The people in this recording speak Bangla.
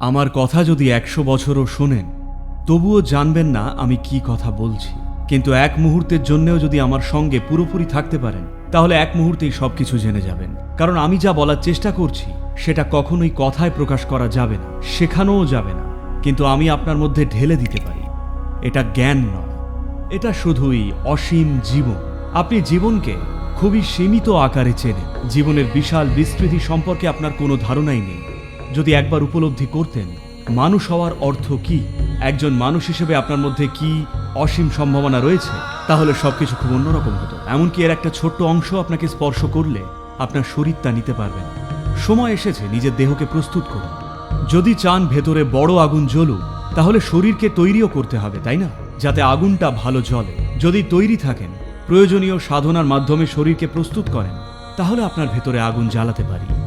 আমার কথা যদি একশো বছরও শোনেন, তবুও জানবেন না আমি কি কথা বলছি। কিন্তু এক মুহূর্তের জন্যেও যদি আমার সঙ্গে পুরোপুরি থাকতে পারেন, তাহলে এক মুহূর্তেই সবকিছু জেনে যাবেন। কারণ আমি যা বলার চেষ্টা করছি, সেটা কখনোই কথায় প্রকাশ করা যাবে না, শেখানোও যাবে না। কিন্তু আমি আপনার মধ্যে ঢেলে দিতে পারি। এটা জ্ঞান নয়। এটা শুধুই অসীম জীবন। আপনি জীবনকে খুবই সীমিত আকারে চেনেন। জীবনের বিশাল বিস্তৃতি সম্পর্কে আপনার কোনো ধারণাই নেই। যদি একবার উপলব্ধি করতেন, মানুষ হওয়ার অর্থ কি? একজন মানুষ হিসেবে আপনার মধ্যে কি অসীম সম্ভাবনা রয়েছে? তাহলে সবকিছু খুব অন্যরকম হতো। এমনকি এর একটা ছোট্ট অংশ আপনাকে স্পর্শ করলে আপনার শরীর তা নিতে পারবে না। সময় এসেছে, নিজের দেহকে প্রস্তুত করুন। যদি চান ভেতরে বড় আগুন জ্বলুক, তাহলে শরীরকে তৈরিও করতে হবে, তাই না? যাতে আগুনটা ভালো জ্বলে। যদি তৈরি থাকেন, প্রয়োজনীয় সাধনার মাধ্যমে শরীরকে প্রস্তুত করেন, তাহলে আপনার ভেতরে আগুন জ্বালাতে পারি।